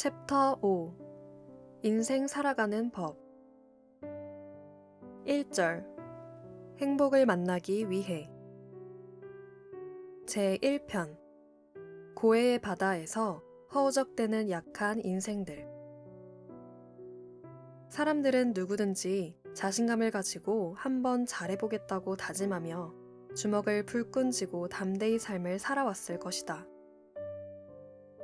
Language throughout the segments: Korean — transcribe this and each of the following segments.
챕터 5 인생 살아가는 법. 1절. 행복을 만나기 위해. 제 1편 고해의 바다에서 허우적대는 약한 인생들 사람들은 누구든지 자신감을 가지고 한번 잘해보겠다고 다짐하며 주먹을 불끈 쥐고 담대히 삶을 살아왔을 것이다.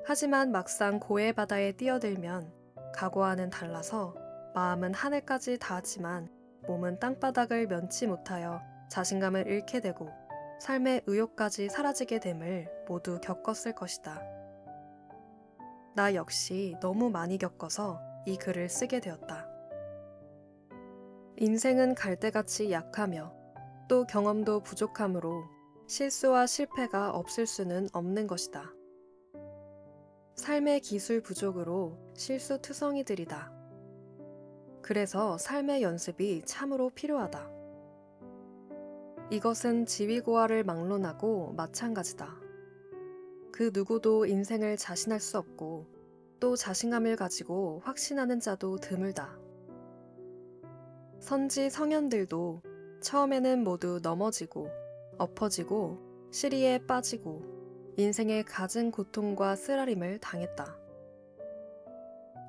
하지만 막상 고해 바다에 뛰어들면 각오와는 달라서 마음은 하늘까지 닿았지만 몸은 땅바닥을 면치 못하여 자신감을 잃게 되고 삶의 의욕까지 사라지게 됨을 모두 겪었을 것이다. 나 역시 너무 많이 겪어서 이 글을 쓰게 되었다. 인생은 갈대같이 약하며 또 경험도 부족하므로 실수와 실패가 없을 수는 없는 것이다. 삶의 기술 부족으로 실수투성이들이다. 그래서 삶의 연습이 참으로 필요하다. 이것은 지위고하를 막론하고 마찬가지다. 그 누구도 인생을 자신할 수 없고 또 자신감을 가지고 확신하는 자도 드물다. 선지 성현들도 처음에는 모두 넘어지고 엎어지고 시리에 빠지고 인생의 갖은 고통과 쓰라림을 당했다.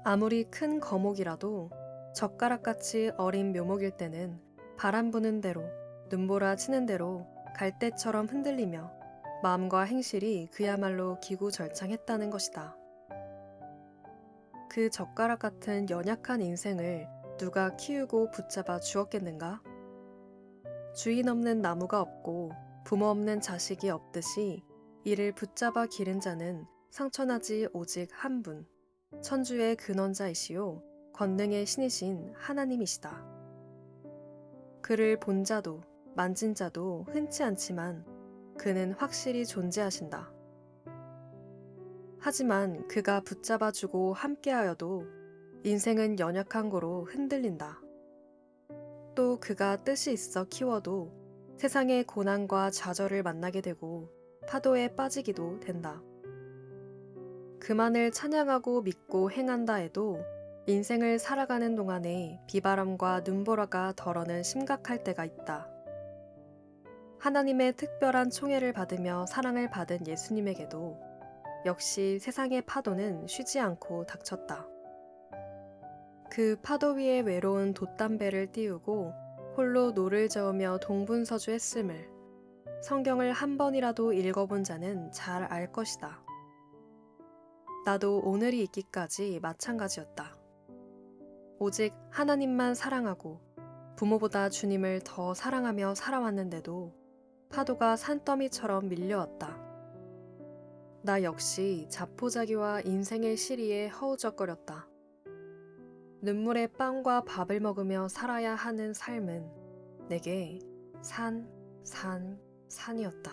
아무리 큰 거목이라도 젓가락같이 어린 묘목일 때는 바람 부는 대로 눈보라 치는 대로 갈대처럼 흔들리며 마음과 행실이 그야말로 기구절창했다는 것이다. 그 젓가락 같은 연약한 인생을 누가 키우고 붙잡아 주었겠는가? 주인 없는 나무가 없고 부모 없는 자식이 없듯이 이를 붙잡아 기른 자는 상처나지 오직 한 분, 천주의 근원자이시요 권능의 신이신 하나님이시다. 그를 본 자도 만진 자도 흔치 않지만 그는 확실히 존재하신다. 하지만 그가 붙잡아주고 함께하여도 인생은 연약한 거로 흔들린다. 또 그가 뜻이 있어 키워도 세상의 고난과 좌절을 만나게 되고 파도에 빠지기도 된다. 그만을 찬양하고 믿고 행한다 해도 인생을 살아가는 동안에 비바람과 눈보라가 덜어는 심각할 때가 있다. 하나님의 특별한 총애를 받으며 사랑을 받은 예수님에게도 역시 세상의 파도는 쉬지 않고 닥쳤다. 그 파도 위에 외로운 돛담배를 띄우고 홀로 노를 저으며 동분서주했음을 성경을 한 번이라도 읽어본 자는 잘 알 것이다. 나도 오늘이 있기까지 마찬가지였다. 오직 하나님만 사랑하고 부모보다 주님을 더 사랑하며 살아왔는데도 파도가 산더미처럼 밀려왔다. 나 역시 자포자기와 인생의 시리에 허우적거렸다. 눈물의 빵과 밥을 먹으며 살아야 하는 삶은 내게 산, 산, 산이었다.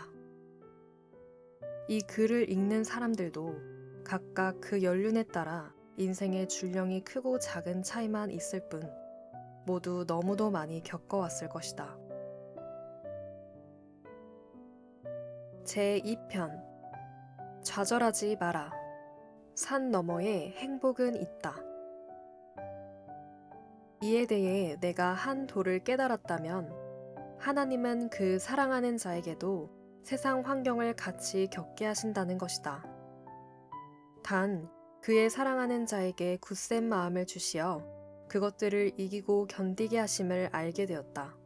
이 글을 읽는 사람들도 각각 그 연륜에 따라 인생의 줄령이 크고 작은 차이만 있을 뿐 모두 너무도 많이 겪어왔을 것이다. 제2편 좌절하지 마라. 산 너머에 행복은 있다. 이에 대해 내가 한 도를 깨달았다면 하나님은 그 사랑하는 자에게도 세상 환경을 같이 겪게 하신다는 것이다. 단, 그의 사랑하는 자에게 굳센 마음을 주시어 그것들을 이기고 견디게 하심을 알게 되었다.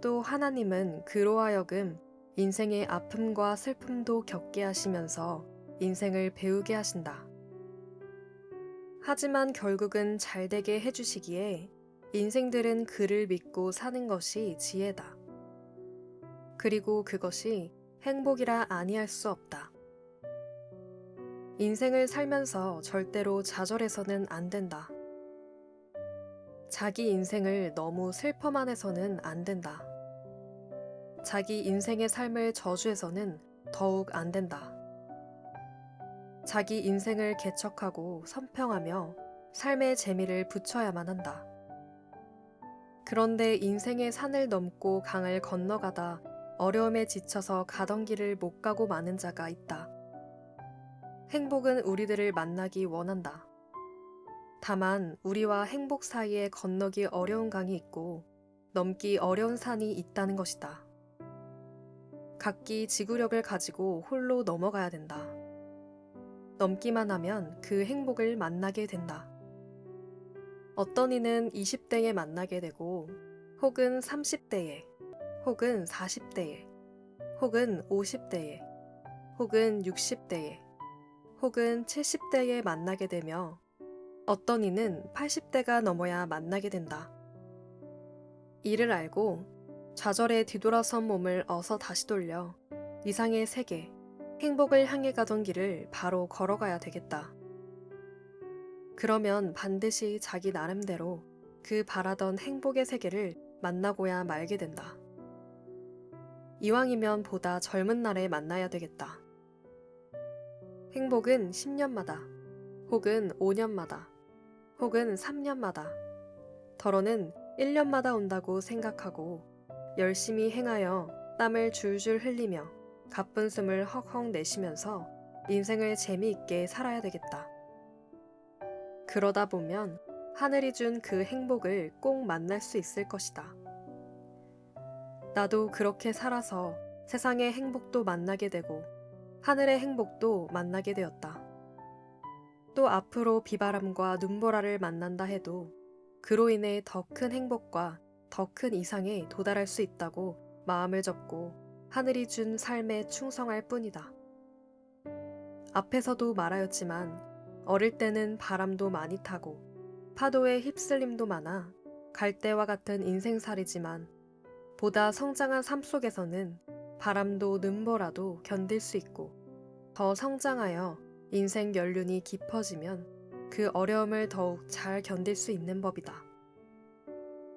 또 하나님은 그로 하여금 인생의 아픔과 슬픔도 겪게 하시면서 인생을 배우게 하신다. 하지만 결국은 잘 되게 해주시기에 인생들은 그를 믿고 사는 것이 지혜다. 그리고 그것이 행복이라 아니할 수 없다. 인생을 살면서 절대로 좌절해서는 안 된다. 자기 인생을 너무 슬퍼만 해서는 안 된다. 자기 인생의 삶을 저주해서는 더욱 안 된다. 자기 인생을 개척하고 선평하며 삶의 재미를 붙여야만 한다. 그런데 인생의 산을 넘고 강을 건너가다 어려움에 지쳐서 가던 길을 못 가고 마는 자가 있다. 행복은 우리들을 만나기 원한다. 다만 우리와 행복 사이에 건너기 어려운 강이 있고 넘기 어려운 산이 있다는 것이다. 각기 지구력을 가지고 홀로 넘어가야 된다. 넘기만 하면 그 행복을 만나게 된다. 어떤 이는 20대에 만나게 되고, 혹은 30대에, 혹은 40대에, 혹은 50대에, 혹은 60대에, 혹은 70대에 만나게 되며, 어떤 이는 80대가 넘어야 만나게 된다. 이를 알고 좌절에 뒤돌아선 몸을 어서 다시 돌려 이상의 세계, 행복을 향해 가던 길을 바로 걸어가야 되겠다. 그러면 반드시 자기 나름대로 그 바라던 행복의 세계를 만나고야 말게 된다. 이왕이면 보다 젊은 날에 만나야 되겠다. 행복은 10년마다, 혹은 5년마다, 혹은 3년마다, 더러는 1년마다 온다고 생각하고 열심히 행하여 땀을 줄줄 흘리며 가쁜 숨을 헉헉 내쉬면서 인생을 재미있게 살아야 되겠다. 그러다 보면 하늘이 준 그 행복을 꼭 만날 수 있을 것이다. 나도 그렇게 살아서 세상의 행복도 만나게 되고 하늘의 행복도 만나게 되었다. 또 앞으로 비바람과 눈보라를 만난다 해도 그로 인해 더 큰 행복과 더 큰 이상에 도달할 수 있다고 마음을 접고 하늘이 준 삶에 충성할 뿐이다. 앞에서도 말하였지만 어릴 때는 바람도 많이 타고 파도에 휩쓸림도 많아 갈대와 같은 인생살이지만 보다 성장한 삶 속에서는 바람도 눈보라도 견딜 수 있고 더 성장하여 인생 연륜이 깊어지면 그 어려움을 더욱 잘 견딜 수 있는 법이다.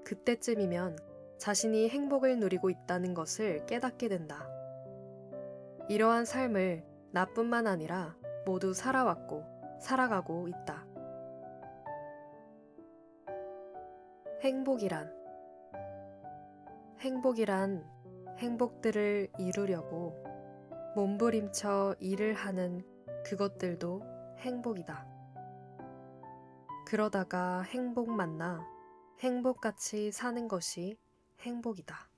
그때쯤이면 자신이 행복을 누리고 있다는 것을 깨닫게 된다. 이러한 삶을 나뿐만 아니라 모두 살아왔고 살아가고 있다. 행복이란 행복이란 행복들을 이루려고 몸부림쳐 일을 하는 그것들도 행복이다. 그러다가 행복 만나 행복같이 사는 것이 행복이다.